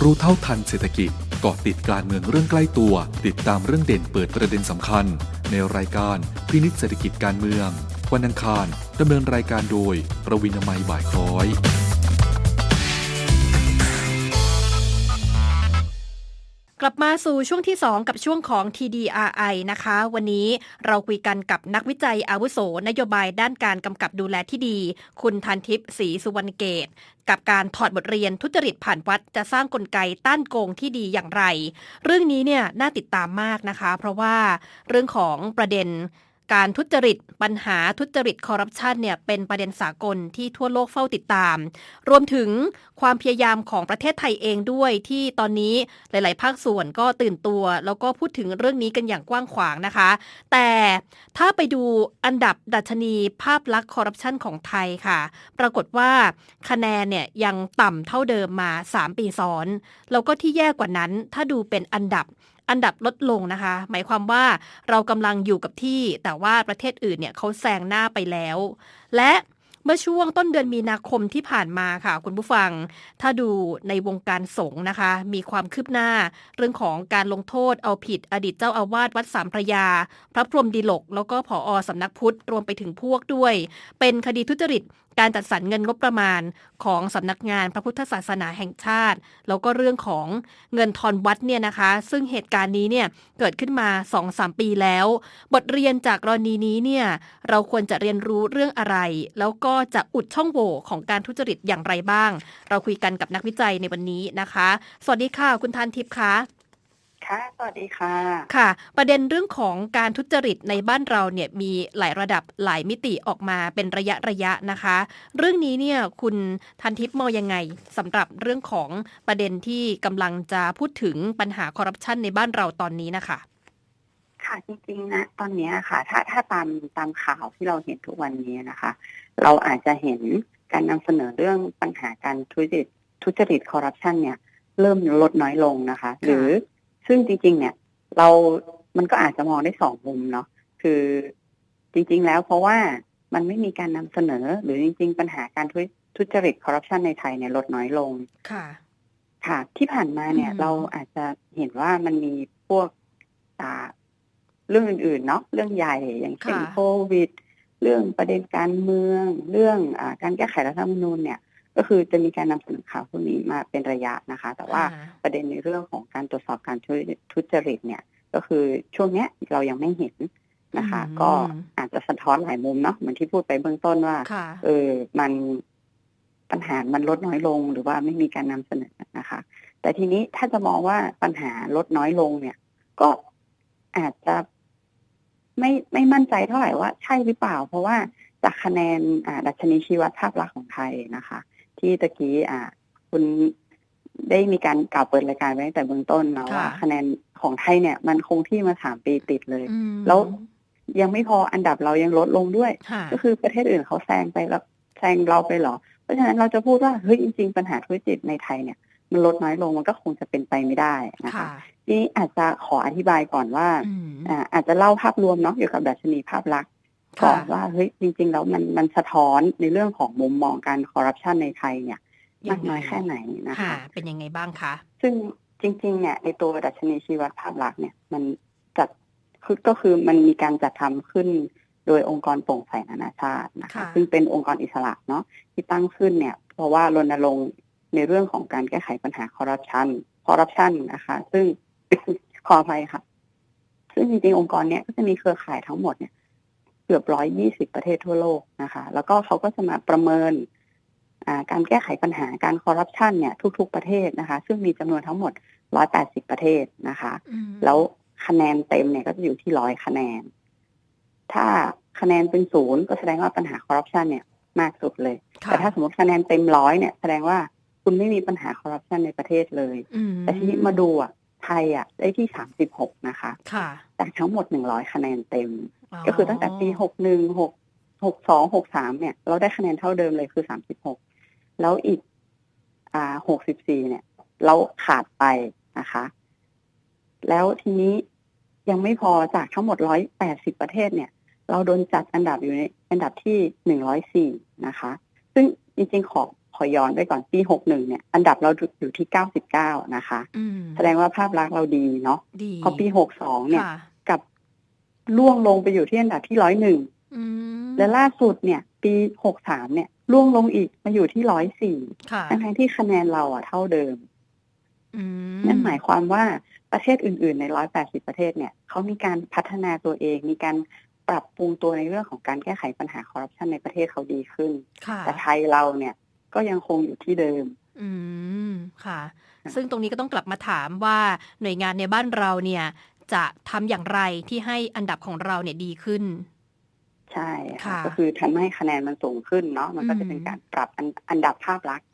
รู้เท่าทันเศรษฐกิจเกาะติดการเมืองเรื่องใกล้ตัว ติดตามเรื่องเด่นเปิดประเด็นสำคัญ ในรายการพินิจเศรษฐกิจการเมือง วันอังคารดำเนินรายการโดย ประวินามัยบ่ายคล้อย กลับมาสู่ช่วงที่ 2 กับช่วงของ TDRI นะคะ วันนี้เราคุยกันกับนักวิจัยอาวุโส นโยบายด้านการกำกับดูแลที่ดี คุณทันทิพย์ศรีสุวรรณเกต กับการถอดบทเรียนทุจริตผ่านวัดจะสร้างกลไกต้านโกงที่ดีอย่างไร เรื่องนี้เนี่ยน่าติดตามมากนะคะ เพราะว่าเรื่องของประเด็น การทุจริต ปัญหาทุจริตคอร์รัปชันเนี่ยเป็นประเด็นสากลที่ทั่วโลกเฝ้าติดตาม รวมถึงความพยายามของประเทศไทยเองด้วยที่ตอนนี้หลาย ๆ ภาคส่วนก็ตื่นตัว แล้วก็พูดถึงเรื่องนี้กันอย่างกว้างขวางนะคะ แต่ถ้าไปดูอันดับดัชนีภาพลักษณ์คอร์รัปชันของไทยค่ะ ปรากฏว่าคะแนนเนี่ยยังต่ำเท่าเดิมมา 3 ปีซ้อน แล้วก็ที่แย่กว่านั้นถ้าดูเป็นอันดับ อันดับลดลงนะคะ หมายความว่าเรากำลังอยู่กับที่ แต่ว่าประเทศอื่นเนี่ยเขาแซงหน้าไปแล้ว และเมื่อช่วงต้นเดือนมีนาคมที่ผ่านมาค่ะ คุณผู้ฟัง ถ้าดูในวงการสงฆ์นะคะ มีความคืบหน้า เรื่องของการลงโทษเอาผิดอดีตเจ้าอาวาสวัดสามพระยา พระพรหมดีหลก แล้วก็ผออสำนักพุทธ รวมไปถึงพวกด้วย เป็นคดีทุจริต การจัดสรรเงินงบประมาณของสำนักงานพระพุทธศาสนาแห่งชาติ แล้วก็เรื่องของเงินทอนวัดเนี่ยนะคะ ซึ่งเหตุการณ์นี้เนี่ยเกิดขึ้นมา 2-3 ปีแล้ว บทเรียนจากกรณีนี้เนี่ยเราควรจะเรียนรู้เรื่องอะไร แล้วก็จะอุดช่องโหว่ของการทุจริตอย่างไรบ้าง เราคุยกันกับนักวิจัยในวันนี้นะคะ สวัสดีค่ะ คุณทานทิพย์คะ ค่ะ สวัสดีค่ะ ค่ะ ประเด็นเรื่องของการทุจริตในบ้านเราเนี่ยมีหลายระดับหลายมิติออกมาเป็นระยะระยะนะคะ เรื่องนี้เนี่ยคุณทันทิพย์มองยังไงสำหรับเรื่องของประเด็นที่กำลังจะพูดถึงปัญหาคอร์รัปชันในบ้านเราตอนนี้นะคะค่ะจริงๆนะตอนเนี้ยค่ะ ถ้าถ้าตามตามข่าวที่เราเห็นทุกวันนี้นะคะ เราอาจจะเห็นการนำเสนอเรื่องปัญหาการทุจริตทุจริตคอร์รัปชันเนี่ย เริ่มลดน้อยลงนะคะ หรือ ซึ่งจริง ๆ เนี่ย เรามันก็อาจจะมองได้สองมุมเนาะคือจริง ๆ แล้วเพราะว่ามันไม่มีการนำเสนอ หรือจริง ๆ ปัญหาการทุทุจริตคอร์รัปชันในไทยเนี่ยลดน้อยลงค่ะ ค่ะ ที่ผ่านมาเนี่ยอืมเราอาจจะเห็นว่ามันมีพวกอ่าเรื่องอื่นๆเนาะเรื่องใหญ่อย่างเช่นค่ะโควิด เรื่องประเด็นการเมือง เรื่องอาการแก้ไขรัฐธรรมนูญเนี่ย ก็คือจะมีการนำเสนอข่าวพวกนี้มาเป็นระยะนะคะ แต่ว่าอ่ประเด็นในเรื่องของการตรวจสอบการทุทุจริตเนี่ยก็คือช่วงเนี้ยเรายังไม่เห็นนะคะอืมก็อาจจะสะท้อนหลายมุมเนาะเหมือนที่พูดไปเบื้องต้นว่าค่ะเออมันปัญหามันลดน้อยลงหรือว่าไม่มีการนำเสนอนะคะ แต่ทีนี้ถ้าจะมองว่าปัญหาลดน้อยลงเนี่ย ก็อาจจะไม่ไม่มั่นใจเท่าไหร่ว่าใช่หรือเปล่า เพราะว่าจากคะแนนอ่าดัชนีชีวัดภาพลักษณ์ของไทยนะคะ ที่ตะกี้อ่าคุณได้มีการกล่าวเปิดรายการไว้ตั้งแต่เบื้องต้นนะค่ะว่าคะแนนของไทยเนี่ย มันคงที่มาสามปีติดเลยอืมแล้วยังไม่พออันดับเรายังลดลงด้วยค่ะก็คือประเทศอื่นเขาแซงไปแล้วแซงเราไปเหรอ เพราะฉะนั้นเราจะพูดว่าเฮ้ยจริง ๆ ปัญหาธุรกิจในไทยเนี่ย มันลดน้อยลงมันก็คงจะเป็นไปไม่ได้นะคะค่ะทีนี้อาจจะขออธิบายก่อนว่าอืมอ่าอาจจะเล่าภาพรวมเนาะเกี่ยวกับดัชนีภาพลักษณ์ ก่อนว่าเฮ้ยจริง ๆ แล้วมันมันสะท้อนในเรื่องของมุมมองการคอร์รัปชันในไทยเนี่ยยัมางกไงน้อยแค่ไหนนะค่ะคะเป็นยังไงบ้างคะซึ่งจริง ๆ เนี่ยในตัวดัชนีชีวัดภาพลักษณ์เนี่ยมันจัดคือก็คือมันมีการจัดทำขึ้นโดยองค์กรโปร่งใสนานาชาตินะคะค่ะซึ่งเป็นองค์กรอิสระเนาะที่ตั้งขึ้นเนี่ยเพราะว่ารณรงค์ในเรื่องของการแก้ไขปัญหาคอร์รัปชันคอร์รัปชันนะคะ ซึ่งขออภัยค่ะ ซึ่งจริงๆองค์กรเนี้ยก็จะมีเครือข่ายทั้งหมดเนี่ย เกือบร้อยยี่สิบประเทศทั่วโลกนะคะ แล้วก็เขาก็จะมาประเมินอ่าการแก้ไขปัญหาการคอร์รัปชันเนี่ยทุก ๆประเทศนะคะ ซึ่งมีจำนวนทั้งหมด180ประเทศนะคะอืมแล้วคะแนนเต็มเนี่ยก็จะอยู่ที่ร้อยคะแนน ถ้าคะแนนเป็นศูนย์ก็แสดงว่าปัญหาคอร์รัปชันเนี่ยมากสุดเลยค่ะแต่ถ้าสมมติคะแนนเต็มร้อยเนี่ยแสดงว่าคุณไม่มีปัญหาคอร์รัปชันในประเทศเลยอืมแต่ทีนี้มาดูอะ ไทยอะได้ที่36นะคะค่ะจากทั้งหมด100คะแนนเต็ม ก็คือตั้งแต่ปี61 6 62 63เนี่ย เราได้คะแนนเท่าเดิมเลยคือ36แล้วอีก อ่า64เนี่ย เราขาดไปนะคะ แล้วทีนี้ยังไม่พอจากทั้งหมด180ประเทศเนี่ย เราโดนจัดอันดับอยู่ในอันดับที่104นะคะ ซึ่งจริงๆ ขอ ขอย้อนไปก่อนปีหกหนึ่งเนี่ย อันดับเราอยู่ที่เก้าสิบเก้านะคะอืมแสดงว่าภาพลักษณ์เราดีเนาะดีพอปีหกสองเนี่ยค่ะกลับล่วงลงไปอยู่ที่อันดับที่ร้อยหนึ่งอืมและล่าสุดเนี่ย ปีหกสามเนี่ยล่วงลงอีกมาอยู่ที่ร้อยสี่ค่ะทั้งๆที่คะแนนเราอะเท่าเดิมอืมนั่นหมายความว่าประเทศอื่น ๆ ใน180ประเทศเนี่ยเขามีการพัฒนาตัวเอง มีการปรับปรุงตัวในเรื่องของการแก้ไขปัญหาคอร์รัปชันในประเทศเขาดีขึ้นค่ะแต่ไทยเราเนี่ย ก็ยังคงอยู่ที่เดิม อืมค่ะค่ะ ซึ่งตรงนี้ก็ต้องกลับมาถามว่าหน่วยงานในบ้านเราเนี่ย จะทำอย่างไรที่ให้อันดับของเราเนี่ยดีขึ้น ใช่ค่ะค่ะก็คือทำให้คะแนนมันสูงขึ้นเนาะมันก็จะเป็นอืมการปรับอันอันดับภาพลักษณ์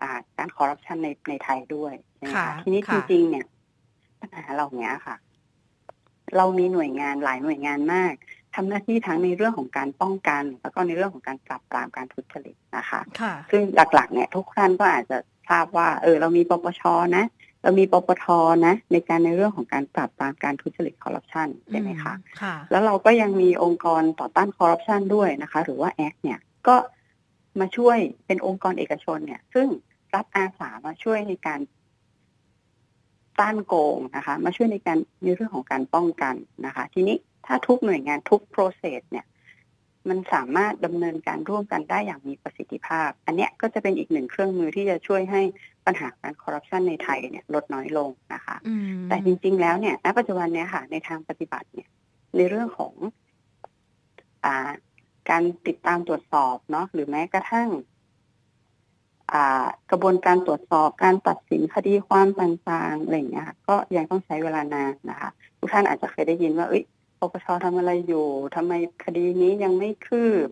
อ่าการคอร์รัปชันในในไทยด้วยใช่ไหมค่ะคะทีนี้จค่ะริงๆเนี่ยปัญหาเหล่านี้ค่ะ เรามีหน่วยงานหลายหน่วยงานมาก ทำหน้าที่ทั้งในเรื่องของการป้องกัน แล้วก็ในเรื่องของการปราบปรามการทุจริตนะคะค่ะซึ่งหลักๆเนี่ยทุกท่านก็อาจจะทราบว่า เออเรามีปปชนะ เรามีปปทนะ ในการในเรื่องของการปราบปรามการทุจริตคอร์รัปชันใช่ไหมคะค่ะแล้วเราก็ยังมีองค์กรต่อต้านคอร์รัปชันด้วยนะคะ หรือว่าแอคเนี่ยก็มาช่วยเป็นองค์กรเอกชนเนี่ย ซึ่งรับอาสามาช่วยในการต้านโกงนะคะ มาช่วยในการในเรื่องของการป้องกันนะคะ ทีนี้ ถ้าทุกหน่วยงานทุก process เนี่ย มันสามารถดำเนินการร่วมกันได้อย่างมีประสิทธิภาพ อันเนี้ยก็จะเป็นอีกหนึ่งเครื่องมือที่จะช่วยให้ปัญหาการคอร์รัปชันในไทยเนี่ยลดน้อยลงนะคะอืมแต่จริง ๆ แล้วเนี่ยณปัจจุบันเนี่ยค่ะ ในทางปฏิบัติเนี่ย ในเรื่องของอ่าการติดตามตรวจสอบเนาะหรือแม้กระทั่งอ่ากระบวนการตรวจสอบการตัดสินคดีความต่างๆอะไรอย่างเงี้ยค่ะก็ยังต้องใช้เวลานานนะคะ ทุกท่านอาจจะเคยได้ยินว่าเอ้ย ปปชทำอะไรอยู่ทำไมคดีนี้ยังไม่คืบ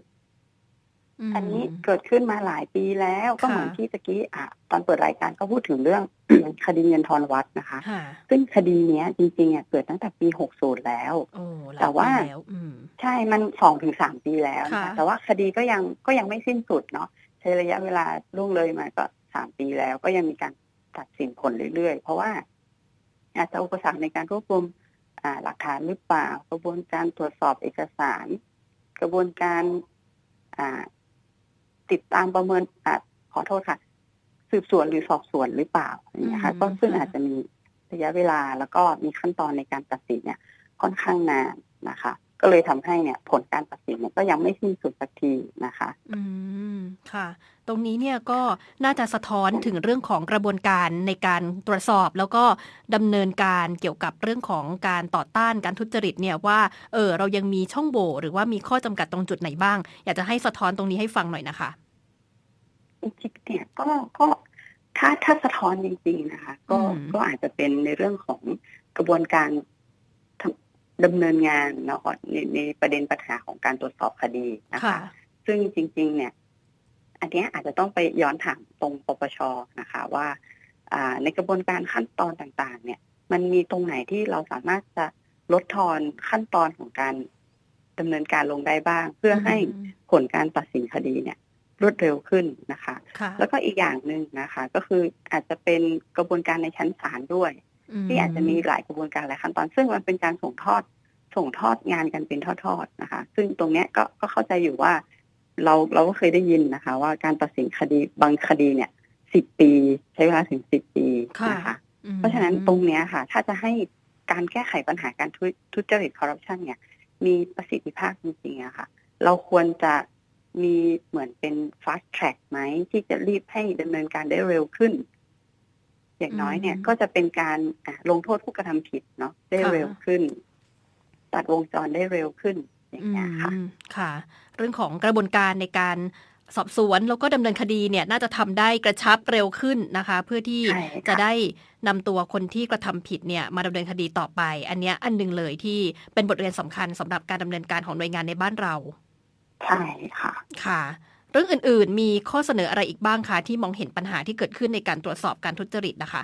มอันนี้เกิดขึ้นมาหลายปีแล้วก็ค่ะเหมือนที่ตะกี้อะตอนเปิดรายการก็พูดถึงเรื่องคดีเงินทอนวัดนะคะค่ะซึ่งคดีเนี้ยจริงๆอะเกิดตั้งแต่ปี60แล้วโอ้หลยแต่ว่าปีแล้วอืมใช่มันสองถึงสามปีแล้วนะค่ะคะแต่ว่าคดีก็ยังก็ยังไม่สิ้นสุดเนาะใช้ระยะเวลาล่วงเลยมาก็สามปีแล้วก็ยังมีการตัดสินผลเรื่อยๆ เพราะว่าอาจจะอุปสรรคในการรวบรวมอ่า หลักฐานหรือเปล่า กระบวนการตรวจสอบเอกสาร กระบวนการอ่าติดตามประเมินอ่าขอโทษค่ะ สืบสวนหรือสอบสวนหรือเปล่าอย่างเงี้ยค่ะอืมก็ซึ่งค่ะอาจจะมีระยะเวลาแล้วก็มีขั้นตอนในการตัดสินเนี่ย ค่อนข้างนานนะคะ ก็เลยทำให้เนี่ยผลการตัดสินเนี่ยก็ยังไม่สิ้นสุดสักทีนะคะ อืมค่ะ ตรงนี้เนี่ยก็น่าจะสะท้อนถึงเรื่องของกระบวนการในการตรวจสอบ แล้วก็ดำเนินการเกี่ยวกับเรื่องของการต่อต้านการทุจริตเนี่ยว่าเออเรายังมีช่องโหว่หรือว่ามีข้อจำกัดตรงจุดไหนบ้าง อยากจะให้สะท้อนตรงนี้ให้ฟังหน่อยนะคะจริงๆเนี่ยก็ก็ถ้าถ้าสะท้อนจริง ๆนะคะ ก็อืมก็อาจจะเป็นในเรื่องของกระบวนการทำ ดำเนินงานเนาะในในประเด็นปัญหาของการตรวจสอบคดีนะคะค่ะซึ่งจริง ๆ เนี่ย อันเนี้ยอาจจะต้องไปย้อนถามตรงปปชนะคะว่าอ่าในกระบวนการขั้นตอนต่าง ๆ เนี่ย มันมีตรงไหนที่เราสามารถจะลดทอนขั้นตอนของการดำเนินการลงได้บ้าง เพื่อให้ผลการตัดสินคดีเนี่ย รวดเร็วขึ้นนะคะค่ะแล้วก็อีกอย่างหนึ่งนะคะ ก็คืออาจจะเป็นกระบวนการในชั้นศาลด้วย ที่อาจจะมีหลายกระบวนการหลายขั้นตอน ซึ่งมันเป็นการส่งทอดส่งทอดงานกันเป็นทอดๆนะคะ ซึ่งตรงเนี้ยก็ก็เข้าใจอยู่ว่าเราเราก็เคยได้ยินนะคะ ว่าการตัดสินคดีบางคดีเนี่ยสิบปีใช้เวลาถึงสิบปีนะคะอืมเพราะฉะนั้นตรงเนี้ยค่ะ ถ้าจะให้การแก้ไขปัญหาการทุทุจริตคอร์รัปชันเนี่ย มีประสิทธิภาพจริงๆอะค่ะ เราควรจะมีเหมือนเป็น fast track ไหมที่จะรีบให้ดำเนินการได้เร็วขึ้น อย่างน้อยเนี่ยอืมก็จะเป็นการอะลงโทษผู้กระทำผิดเนาะได้ค่ะเร็วขึ้น ตัดวงจรได้เร็วขึ้นอย่างเงี้ยค่ะอืมค่ะ เรื่องของกระบวนการในการสอบสวนแล้วก็ดำเนินคดีเนี่ยน่าจะทำได้กระชับเร็วขึ้นนะคะ เพื่อที่ใช่ค่ะจะได้นำตัวคนที่กระทำผิดเนี่ยมาดำเนินคดีต่อไป อันเนี้ยอันหนึ่งเลยที่เป็นบทเรียนสำคัญสำหรับการดำเนินการของหน่วยงานในบ้านเราใช่ค่ะค่ะ เรื่องอื่น ๆ มีข้อเสนออะไรอีกบ้างคะที่มองเห็นปัญหาที่เกิดขึ้นในการตรวจสอบการทุจริตนะคะ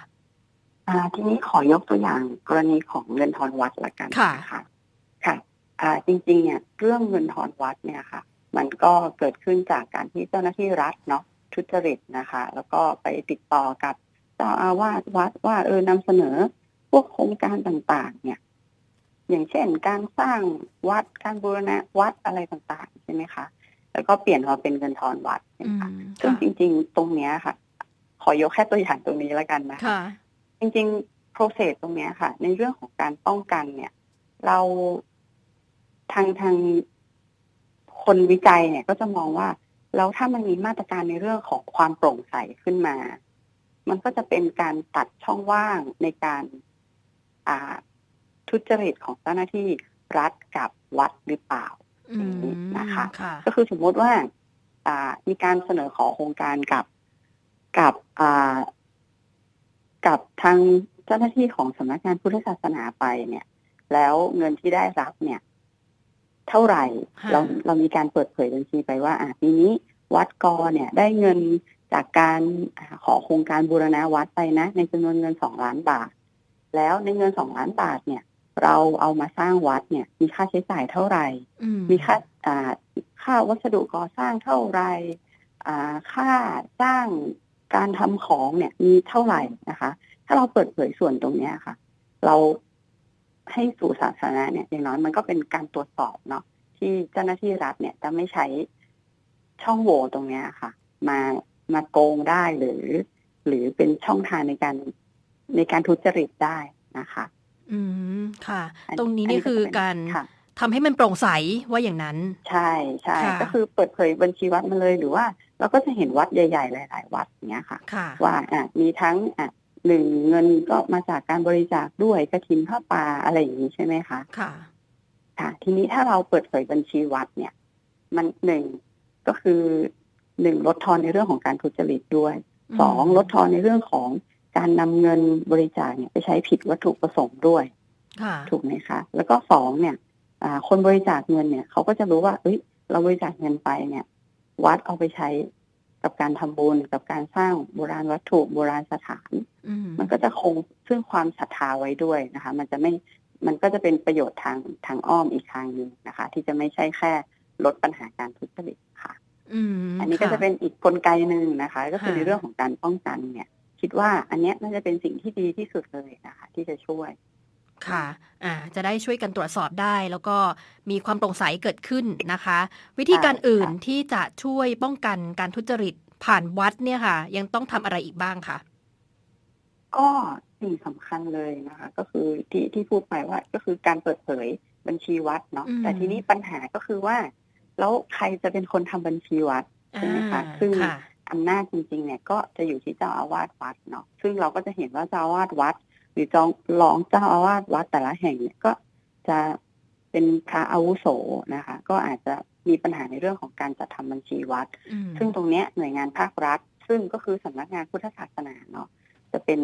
อ่าทีนี้ขอยกตัวอย่างกรณีของเงินทอนวัดละกันค่ะนะคะค่ะอ่าจริง ๆ เนี่ยเรื่องเงินทอนวัดเนี่ยค่ะ มันก็เกิดขึ้นจากการที่เจ้าหน้าที่รัฐเนาะทุจริตนะคะ แล้วก็ไปติดต่อกับเจ้าอาวาสวัดว่าเออนำเสนอพวกโครงการต่างๆ เนี่ย อย่างเช่นการสร้างวัดการบูรณะวัดอะไรต่างๆ ใช่ไหมคะ แล้วก็เปลี่ยนมาเป็นเงินทอนวัดอืนะคะมซึ่งค่ะจริง ๆ ตรงเนี้ยค่ะ ขอยกแค่ตัวอย่างตรงนี้แล้วกันนะคะค่ะจริงๆ process ตรงเนี้ยค่ะ ในเรื่องของการป้องกันเนี่ย เราทางทางคนวิจัยเนี่ยก็จะมองว่าแล้วถ้ามันมีมาตรการในเรื่องของความโปร่งใสขึ้นมา มันก็จะเป็นการตัดช่องว่างในการอ่าทุจริตของเจ้าหน้าที่รัฐกับวัดหรือเปล่าอืม นะคะค่ะก็คือสมมติว่าอ่ามีการเสนอขอโครงการกับกับอ่ากับทางเจ้าหน้าที่ของสำนักงานพุทธศาสนาไปเนี่ย แล้วเงินที่ได้รับเนี่ย เท่าไหร่ค่ะเราเรามีการเปิดเผยบัญชีไปว่า อ่าปีนี้วัดกอเนี่ย ได้เงินจากการอ่าขอโครงการบูรณะวัดไปนะ ในจำนวนเงินสองล้านบาท แล้วในเงินสองล้านบาทเนี่ย เราเอามาสร้างวัดเนี่ย มีค่าใช้จ่ายเท่าไหร่อืมมีค่าอ่าค่าวัสดุก่อสร้างเท่าไหรอ่าค่าจ้างการทำของเนี่ย มีเท่าไหร่นะคะ ถ้าเราเปิดเผยส่วนตรงเนี้ยค่ะ เราให้สู่สาธารณะเนี่ยอย่างน้อยมันก็เป็นการตรวจสอบเนาะที่เจ้าหน้าที่รัฐเนี่ยจะไม่ใช้ช่องโหว่ตรงเนี้ยค่ะ มามาโกงได้หรือ หรือเป็นช่องทางในการในการทุจริตได้นะคะ อืมค่ะอัตรงนี้อันี่คือจะเป็นการค่ะทำให้มันโปร่งใสว่าอย่างนั้น ใช่ใช่ค่ะก็คือเปิดเผยบัญชีวัดมาเลยหรือว่า เราก็จะเห็นวัดใหญ่ๆ หลาย ๆ วัดอย่างเงี้ยค่ะค่ะ ว่าอะมีทั้งอะหนึ่งเงินก็มาจากการบริจาคด้วยกระถินผ้าป่าอะไรอย่างนี้ใช่ไหมคะค่ะ ค่ะ ทีนี้ถ้าเราเปิดเผยบัญชีวัดเนี่ย มันหนึ่งก็คือหนึ่งลดทอนในเรื่องของการทุจริตด้วยอืมสองลดทอนในเรื่องของ การนำเงินบริจาคเนี่ยไปใช้ผิดวัตถุประสงค์ด้วยค่ะถูกไหมคะ แล้วก็สองเนี่ยอ่าคนบริจาคเงินเนี่ยเขาก็จะรู้ว่าเอ้ยเราบริจาคเงินไปเนี่ย วัดเอาไปใช้กับการทำบุญกับการสร้างโบราณวัตถุโบราณสถานอืมมันก็จะคงซึ่งความศรัทธาไว้ด้วยนะคะ มันจะไม่มันก็จะเป็นประโยชน์ทางทางอ้อมอีกทางหนึ่งนะคะ ที่จะไม่ใช่แค่ลดปัญหาการทุจริตค่ะอืมอันนี้ก็ค่จะเป็นอีกกลไกหนึ่งนะคะ ก็คือค่ะในเรื่องของการป้องกันเนี่ย คิดว่าอันเนี้ยน่าจะเป็นสิ่งที่ดีที่สุดเลยนะคะ ที่จะช่วย ค่ะ อ่า จะได้ช่วยกันตรวจสอบได้ แล้วก็มีความโปร่งใสเกิดขึ้นนะคะ วิธีการใช่อื่นค่ะที่จะช่วยป้องกันการทุจริตผ่านวัดเนี่ยค่ะ ยังต้องทำอะไรอีกบ้างคะก็สิ่งสำคัญเลยนะคะ ก็คือที่ที่พูดไปว่าก็คือการเปิดเผยบัญชีวัดเนาะอืมแต่ทีนี้ปัญหาก็คือว่า แล้วใครจะเป็นคนทำบัญชีวัดใช่ไหมคะอ่าซึ่งค่ะ อำนาจจริงๆเนี่ยก็จะอยู่ที่เจ้าอาวาสวัดเนาะซึ่งเราก็จะเห็นว่าเจ้าอาวาสวัด หรือจองรองเจ้าอาวาสวัดแต่ละแห่งเนี่ยก็จะเป็นพระอาวุโสนะคะ ก็อาจจะมีปัญหาในเรื่องของการจัดทำบัญชีวัดอืมซึ่งตรงเนี้ยหน่วยงานภาครัฐ ซึ่งก็คือสำนักงานพุทธศาสนาเนาะจะเป็น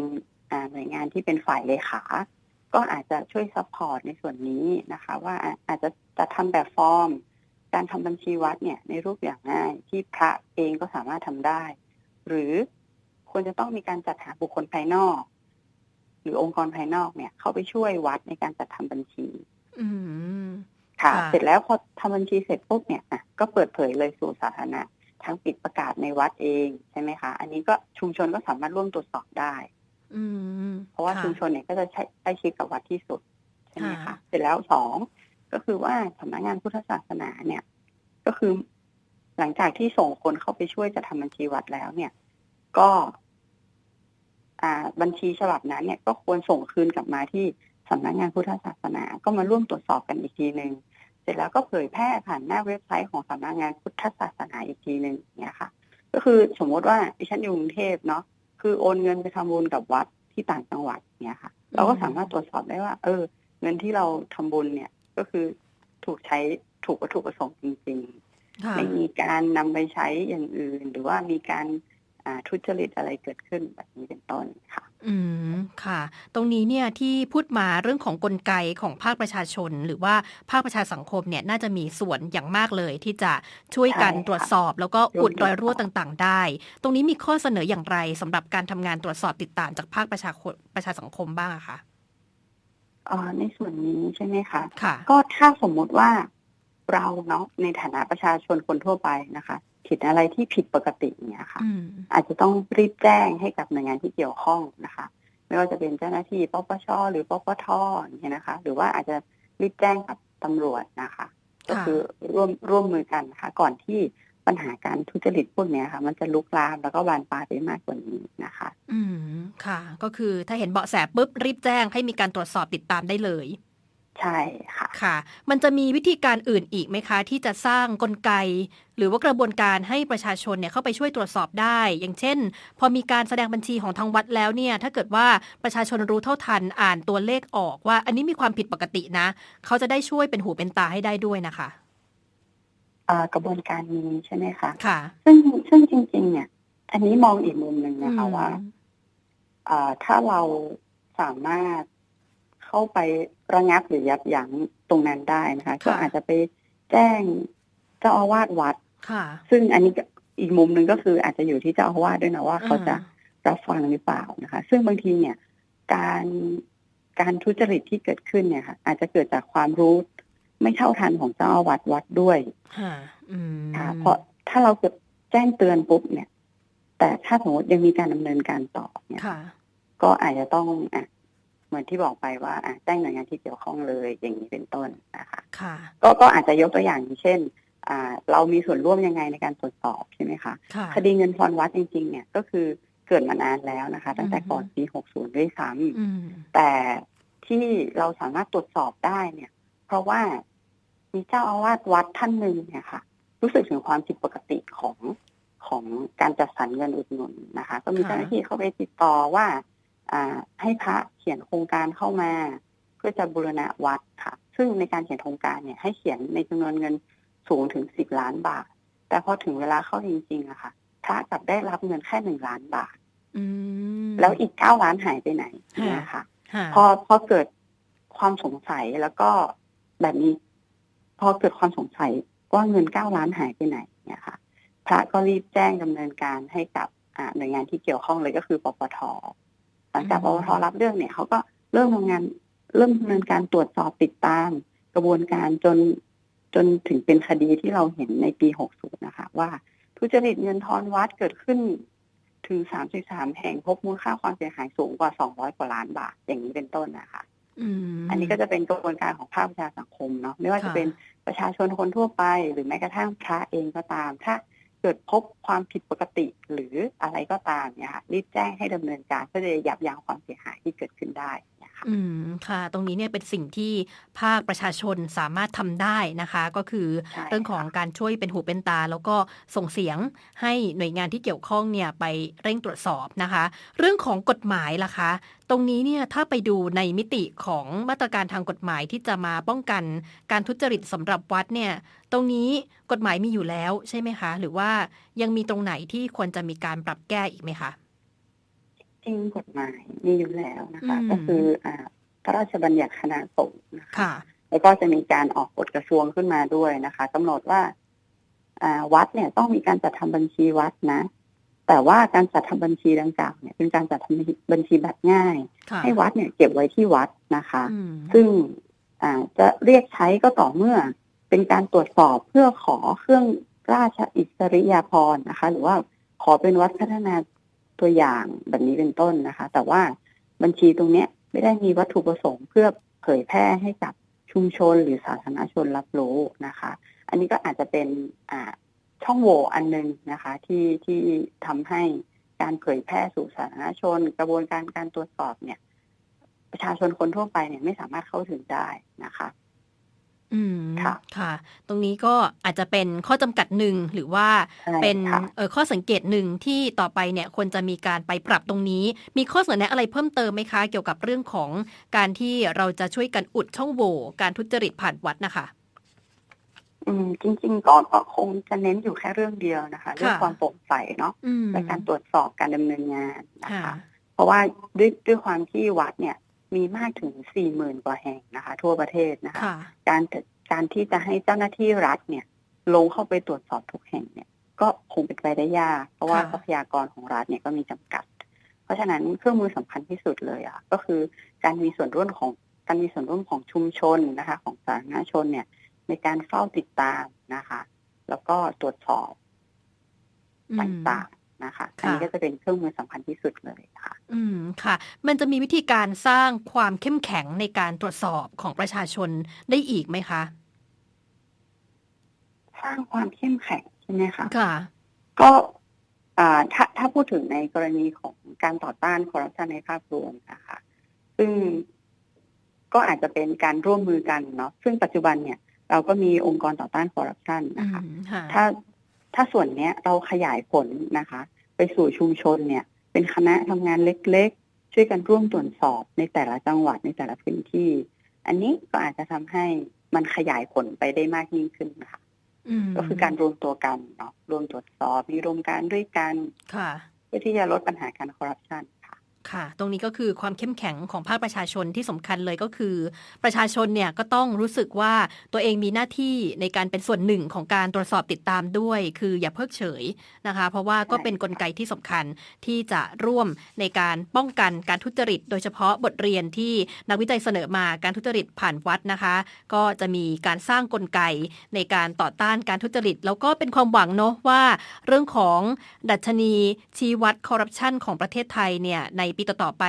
อ่าหน่วยงานที่เป็นฝ่ายเลขา ก็อาจจะช่วยซัพพอร์ตในส่วนนี้นะคะ ว่าอะอาจจะจะทำแบบฟอร์ม การทำบัญชีวัดเนี่ยในรูปอย่างง่ายที่พระเองก็สามารถทำได้ หรือควรจะต้องมีการจัดหาบุคคลภายนอก หรือองค์กรภายนอกเนี่ย เข้าไปช่วยวัดในการจัดทำบัญชีอืมค่ะค่ะ เสร็จแล้วพอทำบัญชีเสร็จปุ๊บเนี่ยอะก็เปิดเผยเลยสู่สาธารณะทั้งปิดประกาศในวัดเองใช่ไหมคะ อันนี้ก็ชุมชนก็สามารถร่วมตรวจสอบได้อืมเพราะว่าค่ชุมชนเนี่ยก็จะใช้ใกล้ชิดกับวัดที่สุดใช่ไหมค่ะคะเสร็จแล้วสอง ก็คือว่าสำนักงานพุทธศาสนาเนี่ย ก็คือหลังจากที่ส่งคนเข้าไปช่วยจะทำบัญชีวัดแล้วเนี่ย ก็อ่าบัญชีฉบับนั้นเนี่ยก็ควรส่งคืนกลับมาที่สำนักงานพุทธศาสนา ก็มาร่วมตรวจสอบกันอีกทีหนึ่งเสร็จแล้วก็เผยแพร่ผ่านหน้าเว็บไซต์ของสำนักงานพุทธศาสนาอีกทีหนึ่งเนี่ยค่ะ ก็คือสมมติว่าดิฉันอยู่กรุงเทพเนาะคือโอนเงินไปทำบุญกับวัดที่ต่างจังหวัดเนี่ยค่ะ เราก็สามารถตรวจสอบได้ว่า เออ เงินที่เราทำบุญเนี่ย ก็คือถูกใช้ถูกวัตถุประสงค์จริงค่ะๆไม่มีการนำไปใช้อย่างอื่น หรือว่ามีการอ่าทุจริตอะไรเกิดขึ้นแบบนี้เป็นต้นค่ะ อืม ค่ะ ตรงนี้เนี่ยที่พูดมาเรื่องของกลไกของภาคประชาชน หรือว่าภาคประชาสังคมเนี่ยน่าจะมีส่วนอย่างมากเลย ที่จะช่วยกันใช่ค่ะตรวจสอบ แล้วก็อุดร่วมตรรวอจยรั่วสอบต่างๆ ได้ ตรงนี้มีข้อเสนออย่างไรสำหรับการทำงานตรวจสอบติดตามจากภาคประชาคประชาสังคมบ้างอะคะอ่า ในส่วนนี้ใช่ไหมคะค่ะก็ถ้าสมมุติว่าเราเนาะในฐานะประชาชนคนทั่วไปนะคะเห็นอะไรที่ผิดปกติเนี่ยค่ะอืมอาจจะต้องรีบแจ้งให้กับหน่วยงานที่เกี่ยวข้องนะคะ ไม่ว่าจะเป็นเจ้าหน้าที่ปปชหรือปปทอย่างเนี่ยนะคะ หรือว่าอาจจะรีบแจ้งกับตำรวจนะคะ ก็คือร่วมร่วมมือกันนะคะ ก่อนที่ ปัญหาการทุจริตพวกเนี้ยค่ะ มันจะลุกลามแล้วก็บานปลายไปมากกว่านี้นะคะ อืมค่ะ ก็คือถ้าเห็นเบาะแสปุ๊บรีบแจ้งให้มีการตรวจสอบติดตามได้เลยใช่ค่ะค่ะ มันจะมีวิธีการอื่นอีกไหมคะ ที่จะสร้างกลไก หรือว่ากระบวนการให้ประชาชนเนี่ยเข้าไปช่วยตรวจสอบได้ อย่างเช่น พอมีการแสดงบัญชีของทางวัดแล้วเนี่ย ถ้าเกิดว่าประชาชนรู้เท่าทันอ่านตัวเลขออกว่า อันนี้มีความผิดปกตินะ เขาจะได้ช่วยเป็นหูเป็นตาให้ได้ด้วยนะคะเอ่อ กระบวนการนี้ใช่ไหมคะค่ะ ซึ่งซึ่งจริง ๆ เนี่ย อันนี้มองอีกมุมหนึ่งนะคะว่าอืมเอ่อถ้าเราสามารถเข้าไประงับหรือยับยั้งตรงนั้นได้นะคะ ก็อาจจะไปแจ้งเจ้าอาวาสวัดค่ะ ซึ่งอันนี้ก็อีกมุมหนึ่งก็คืออาจจะอยู่ที่เจ้าอาวาสด้วยนะว่าเขาจะอ่รับฟังหรือเปล่านะคะ ซึ่งบางทีเนี่ย การการทุจริตที่เกิดขึ้นเนี่ยค่ะอาจจะเกิดจากความรู้ ไม่เท่าทันของเจ้าอาวาสวัดด้วยค่ะอืมค่ะเพราะถ้าเราเกิดแจ้งเตือนปุ๊บเนี่ย แต่ถ้าสมมติยังมีการดำเนินการต่อเนี่ยค่ะก็อาจจะต้องอะเหมือนที่บอกไปว่าอะแจ้งหน่วยงานที่เกี่ยวข้องเลยอย่างนี้เป็นต้นนะคะค่ะก็ก็อาจจะยกตัวอย่างอย่างเช่น อ่า เรามีส่วนร่วมยังไงในการตรวจสอบใช่ไหมคะค่ะคดีเงินทอนวัดจริง ๆ เนี่ยก็คือเกิดมานานแล้วนะคะ ตั้งแต่อือฮึก่อนปี 60 ด้วยซ้ำอืมแต่ที่เราสามารถตรวจสอบได้เนี่ยเพ ราะว่ามีเจ้าอาวาสวัดท่านหนึ่งเนี่ยค่ะ รู้สึกถึงความผิดปกติของของการจัดสรรเงินอุดหนุนนะคะ ก็มีค่ะเจ้าหน้าที่เข้าไปติดต่อว่า อ่า ให้พระเขียนโครงการเข้ามา เพื่อจะบูรณะวัดค่ะ ซึ่งในการเขียนโครงการเนี่ย ให้เขียนในจำนวนเงินสูงถึงสิบล้านบาท แต่พอถึงเวลาเข้าจริงๆอะค่ะ พระกลับได้รับเงินแค่หนึ่งล้านบาทอืมแล้วอีกเก้าล้านหายไปไหนค่ะเนี่ยค่ะค่ะพอพอเกิดความสงสัยแล้วก็ แบบนี้ พอเกิดความสงสัยว่าเงินเก้าล้านหายไปไหนเนี่ยค่ะ พระก็รีบแจ้งดำเนินการให้กับอ่าหน่วยงานที่เกี่ยวข้องเลยก็คือปปทหลังจากปปทรับเรื่องเนี่ยเขาก็เริ่มทำงานเริ่มดำเนินการตรวจสอบติดตาม กระบวนการจนจนถึงเป็นคดีที่เราเห็นในปี 60 นะคะ ว่าทุจริตเงินทอนวัดเกิดขึ้นถึง 33 แห่งพบมูลค่าความเสียหายสูงกว่า 200 กว่าล้านบาท อย่างนี้เป็นต้นนะคะ อืมอันนี้ก็จะเป็นกระบวนการของภาคประชาสังคมเนาะไม่ว่าจะค่ะเป็นประชาชนคนทั่วไป หรือแม้กระทั่งพระเองก็ตาม ถ้าเกิดพบความผิดปกติหรืออะไรก็ตามเนี่ยค่ะรีบแจ้งให้ดำเนินการเพื่อจะยับยั้งความเสียหายที่เกิดขึ้นได้นะคะ อืมค่ะ ตรงนี้เนี่ยเป็นสิ่งที่ภาคประชาชนสามารถทำได้นะคะ ก็คือใช่เรื่องของค่ะการช่วยเป็นหูเป็นตา แล้วก็ส่งเสียงให้หน่วยงานที่เกี่ยวข้องเนี่ยไปเร่งตรวจสอบนะคะ เรื่องของกฎหมายล่ะคะ ตรงนี้เนี่ยถ้าไปดูในมิติของมาตรการทางกฎหมายที่จะมาป้องกันการทุจริตสำหรับวัดเนี่ย ตรงนี้กฎหมายมีอยู่แล้วใช่ไหมคะ หรือว่ายังมีตรงไหนที่ควรจะมีการปรับแก้อีกไหมคะ จริงกฎหมายมีอยู่แล้วนะคะอืมก็คืออ่าพระราชบัญญัติคณะสงฆ์นะคะค่ะแล้วก็จะมีการออกกฎกระทรวงขึ้นมาด้วยนะคะกำหนดว่า อ่าวัดเนี่ยต้องมีการจัดทำบัญชีวัดนะ แต่ว่าการจัดทำบัญชีดังกล่าวเนี่ยเป็นการจัดทำบัญชีแบบง่ายค่ะให้วัดเนี่ยเก็บไว้ที่วัดนะคะอืมซึ่งอ่าจะเรียกใช้ก็ต่อเมื่อเป็นการตรวจสอบเพื่อขอเครื่องราชอิสริยาภรณ์นะคะ หรือว่าขอเป็นวัดพัฒนา ตัวอย่างแบบนี้เป็นต้นนะคะ แต่ว่าบัญชีตรงเนี้ยไม่ได้มีวัตถุประสงค์เพื่อเผยแพร่ให้กับชุมชนหรือสาธารณชนรับรู้นะคะ อันนี้ก็อาจจะเป็นอ่าช่องโหว่อันหนึงนะคะ ที่ที่ทำให้การเผยแพร่สู่สาธารณชน กระบวนการการตรวจสอบเนี่ย ประชาชนคนทั่วไปเนี่ยไม่สามารถเข้าถึงได้นะคะ ค่ะค่ะ ตรงนี้ก็อาจจะเป็นข้อจำกัดหนึ่งหรือว่าใช่เป็นค่ะเออข้อสังเกตหนึ่งที่ต่อไปเนี่ยควรจะมีการไปปรับตรงนี้ มีข้อเสนอแนะอะไรเพิ่มเติมไหมคะ เกี่ยวกับเรื่องของการที่เราจะช่วยกันอุดช่องโหว่การทุจริตผ่านวัดนะคะ อืม จริง ๆ ก็ก็คงจะเน้นอยู่แค่เรื่องเดียวนะคะ เรื่องค่ะความโปร่งใสเนาะอืมและการตรวจสอบการดำเนินงานนะค่ะคะ เพราะว่าด้วยด้วยความที่วัดเนี่ย มีมากถึงสี่หมื่นกว่าแห่งนะคะ ทั่วประเทศนะคะค่ะการการที่จะให้เจ้าหน้าที่รัฐเนี่ย ลงเข้าไปตรวจสอบทุกแห่งเนี่ย ก็คงเป็นไปได้ยาก เพราะว่าค่ะทรัพยากรของรัฐเนี่ยก็มีจำกัด เพราะฉะนั้นเครื่องมือสำคัญที่สุดเลยอะก็คือการมีส่วนร่วมของการมีส่วนร่วมของชุมชนนะคะ ของสาธารณชนเนี่ย ในการเฝ้าติดตามนะคะ แล้วก็ตรวจสอบอืมต่างๆ นะคะค่ะอันนี้ก็จะเป็นเครื่องมือสำคัญที่สุดเลยค่ะ อืมค่ะ มันจะมีวิธีการสร้างความเข้มแข็งในการตรวจสอบของประชาชนได้อีกไหมคะ สร้างความเข้มแข็งใช่ไหมคะค่ะ ก็อ่าถ้าถ้าพูดถึงในกรณีของการต่อต้านคอร์รัปชันในภาพรวมนะคะ ซึ่งก็อาจจะเป็นการร่วมมือกันเนาะซึ่งปัจจุบันเนี่ย เราก็มีองค์กรต่อต้านคอร์รัปชันอืนะคะมค่ะถ้าถ้าส่วนเนี้ยเราขยายผลนะคะ ไปสู่ชุมชนเนี่ย เป็นคณะทำงานเล็กๆ ช่วยกันร่วมตรวจสอบในแต่ละจังหวัดในแต่ละพื้นที่ อันนี้ก็อาจจะทำให้มันขยายผลไปได้มากยิ่งขึ้นนะคะมก็คือการรวมตัวกันเนาะรวมตรวจสอบมีรวมการด้วยกันค่ะเพื่อที่จะลดปัญหาการคอร์รัปชัน ค่ะ ตรงนี้ก็คือความเข้มแข็งของภาคประชาชนที่สำคัญเลยก็คือ ประชาชนเนี่ยก็ต้องรู้สึกว่าตัวเองมีหน้าที่ในการเป็นส่วนหนึ่งของการตรวจสอบติดตามด้วย คืออย่าเพิกเฉยนะคะ เพราะว่าก็เป็นกลไกที่สำคัญที่จะร่วมในการป้องกันการทุจริต โดยเฉพาะบทเรียนที่นักวิจัยเสนอมาการทุจริตผ่านวัดนะคะ ก็จะมีการสร้างกลไกในการต่อต้านการทุจริต แล้วก็เป็นความหวังเนาะว่า เรื่องของดัชนีชี้วัดคอร์รัปชันของประเทศไทยเนี่ยในปีต่อๆไป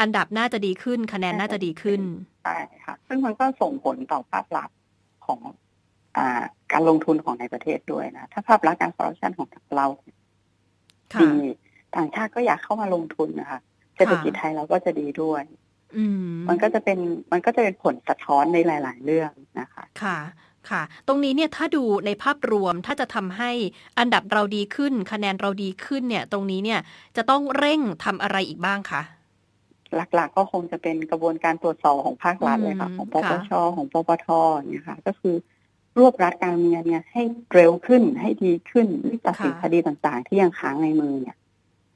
อันดับน่าจะดีขึ้น คะแนนน่าจะดีขึ้นใช่ค่ะซึ่งมันก็ส่งผลต่อภาพลักษณ์ของอ่าการลงทุนของในประเทศด้วยนะ ถ้าภาพลักษณ์การคอร์รัปชันของเราค่ะดีต่างชาติก็อยากเข้ามาลงทุนนะคะเศรษฐกิจไทยเราก็จะดีด้วยอืมมันก็จะเป็นมันก็จะเป็นผลสะท้อนในหลาย ๆ เรื่องนะคะ ค่ะ ค่ะ ตรงนี้เนี่ยถ้าดูในภาพรวมถ้าจะทำให้อันดับเราดีขึ้น คะแนนเราดีขึ้นเนี่ย ตรงนี้เนี่ยจะต้องเร่งทำอะไรอีกบ้างคะหลักๆก็คงจะเป็นกระบวนการตรวจสอบของภาครัฐเลยค่ะอืมของปปค่ะชของปปทอย่างเนี่ยค่ะ ก็คือรวบรัดการเงินเนี่ยให้เร็วขึ้นให้ดีขึ้นรีบตัดสินคดีต่างๆ ที่ยังค้างในมือเนี่ย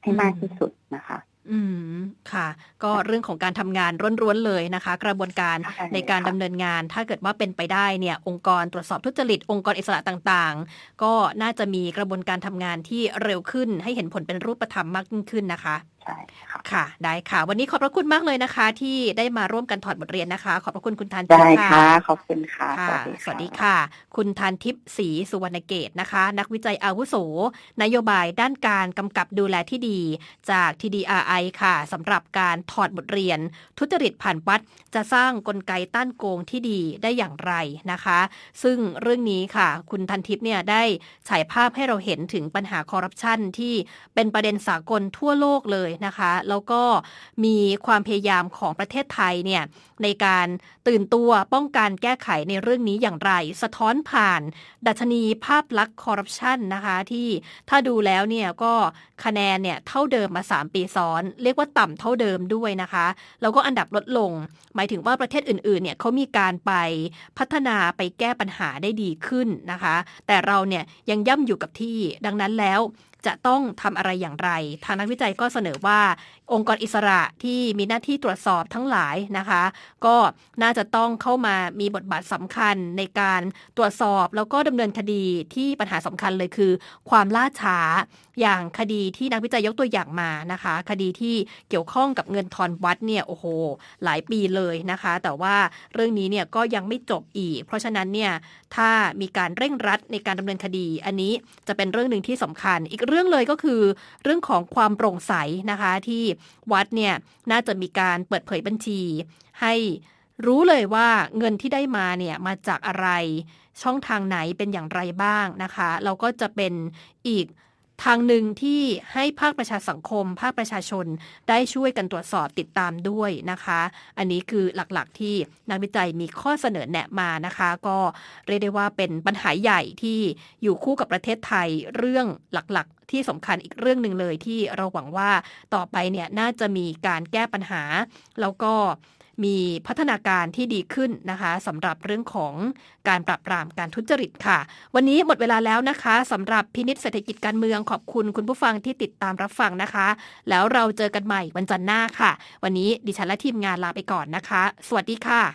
ให้มากที่สุดนะคะ อืม ค่ะ ก็เรื่องของการทำงานร้วนๆเลยนะคะ กระบวนการใช่ในการค่ะดำเนินงาน ถ้าเกิดว่าเป็นไปได้เนี่ย องค์กรตรวจสอบทุจริต องค์กรอิสระต่างๆ ก็น่าจะมีกระบวนการทำงานที่เร็วขึ้นให้เห็นผลเป็นรูปธรรมมากยิ่งขึ้นนะคะใช่ค่ะค่ะ ได้ค่ะ วันนี้ขอบพระคุณมากเลยนะคะ ที่ได้มาร่วมกันถอดบทเรียนนะคะ ขอบพระคุณคุณทานทิพได้ย์ค่ะ ขอบคุณค่ะค่ะ สวัสดีค่ะ คุณทานทิพย์ศรีสุวรรณเกตนะคะ นักวิจัยอาวุโส นโยบายด้านการกำกับดูแลที่ดี จาก TDRI ค่ะสำหรับการถอดบทเรียน ทุจริตผ่านวัด จะสร้างกลไกต้านโกงที่ดีได้อย่างไรนะคะ ซึ่งเรื่องนี้ค่ะ คุณทันทิพย์เนี่ยได้ฉายภาพให้เราเห็นถึงปัญหาคอร์รัปชันที่เป็นประเด็นสากลทั่วโลกเลยนะคะ แล้วก็มีความพยายามของประเทศไทยเนี่ยในการตื่นตัวป้องกันแก้ไขในเรื่องนี้อย่างไร สะท้อนผ่าน ดัชนีภาพลักษณ์คอร์รัปชันนะคะที่ถ้าดูแล้วเนี่ยก็คะแนนเนี่ยเท่าเดิมมา 3 ปีซ้อน เรียกว่าต่ำเท่าเดิมด้วยนะคะ แล้วก็อันดับลดลง หมายถึงว่าประเทศอื่นๆเนี่ยเขามีการไปพัฒนาไปแก้ปัญหาได้ดีขึ้นนะคะ แต่เราเนี่ยยังย่ำอยู่กับที่ดังนั้นแล้ว จะต้องทำอะไรอย่างไร ทางนักวิจัยก็เสนอว่าองค์กรอิสระที่มีหน้าที่ตรวจสอบทั้งหลายนะคะ ก็น่าจะต้องเข้ามามีบทบาทสำคัญในการตรวจสอบแล้วก็ดำเนินคดีที่ปัญหาสำคัญเลยคือ ความล่าช้าอย่างคดีที่นักวิจัยยกตัวอย่างมานะคะ คดีที่เกี่ยวข้องกับเงินทอนวัดเนี่ยโอ้โห หลายปีเลยนะคะ แต่ว่าเรื่องนี้เนี่ยก็ยังไม่จบอีก เพราะฉะนั้นเนี่ยถ้ามีการเร่งรัดในการดำเนินคดี อันนี้จะเป็นเรื่องหนึ่งที่สำคัญ อีกเรื่องเลยก็คือเรื่องของความโปร่งใสนะคะที่วัดเนี่ยน่าจะมีการเปิดเผยบัญชีให้รู้เลยว่าเงินที่ได้มาเนี่ยมาจากอะไรช่องทางไหนเป็นอย่างไรบ้างนะคะ เราก็จะเป็นอีก ทางหนึ่งที่ให้ภาคประชาสังคม ภาคประชาชนได้ช่วยกันตรวจสอบติดตามด้วยนะคะ อันนี้คือหลักๆที่นักวิจัยมีข้อเสนอแนะมานะคะ ก็เรียกได้ว่าเป็นปัญหาใหญ่ที่อยู่คู่กับประเทศไทยเรื่องหลักๆ ที่สำคัญอีกเรื่องหนึ่งเลยที่เราหวังว่าต่อไปเนี่ยน่าจะมีการแก้ปัญหา แล้วก็ มีพัฒนาการที่ดีขึ้นนะคะสำหรับเรื่องของการปราบปรามการทุจริตค่ะ วันนี้หมดเวลาแล้วนะคะสำหรับพินิษเศรษฐกิจการเมืองขอบคุณคุณผู้ฟังที่ติดตามรับฟังนะคะ แล้วเราเจอกันใหม่วันจันทร์หน้าค่ะ วันนี้ดิฉันและทีมงานลาไปก่อนนะคะ สวัสดีค่ะ